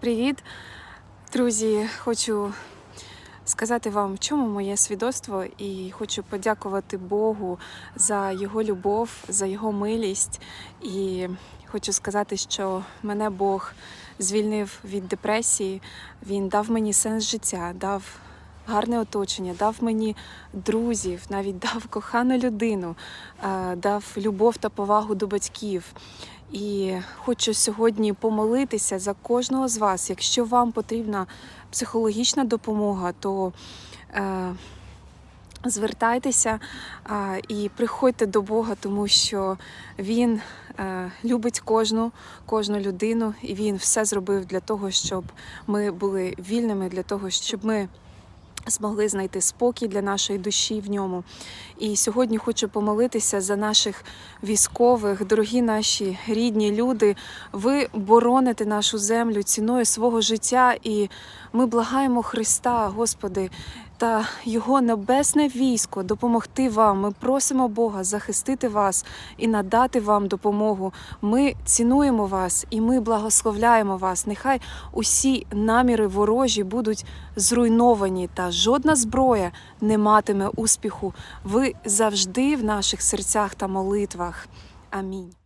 Привіт, друзі! Хочу сказати вам, в чому моє свідоцтво, і хочу подякувати Богу за його любов, за його милість. І хочу сказати, що мене Бог звільнив від депресії. Він дав мені сенс життя, дав гарне оточення, дав мені друзів, навіть дав кохану людину, е, дав любов та повагу до батьків. І хочу сьогодні помолитися за кожного з вас. Якщо вам потрібна психологічна допомога, то е, звертайтеся е, і приходьте до Бога, тому що Він е, любить кожну, кожну людину, і Він все зробив для того, щоб ми були вільними, для того, щоб ми змогли знайти спокій для нашої душі в ньому. І сьогодні хочу помолитися за наших військових, дорогі наші рідні люди. Ви бороните нашу землю ціною свого життя, і ми благаємо Христа, Господи. Та його небесне військо допомогти вам. Ми просимо Бога захистити вас і надати вам допомогу. Ми цінуємо вас і ми благословляємо вас. Нехай усі наміри ворожі будуть зруйновані, та жодна зброя не матиме успіху. Ви завжди в наших серцях та молитвах. Амінь.